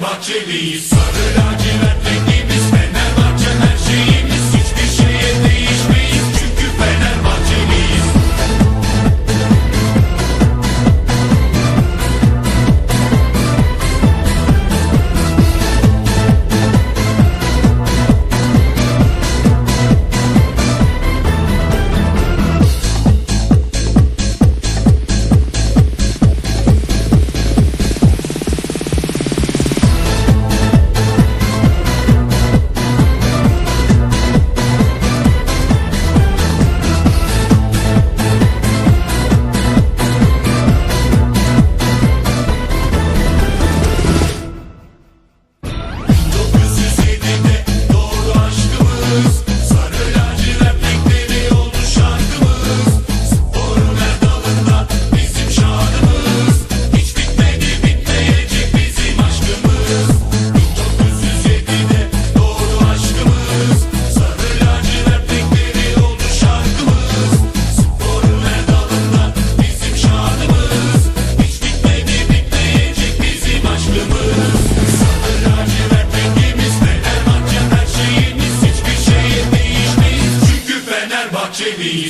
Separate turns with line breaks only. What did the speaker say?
Bahçeliyiz baby,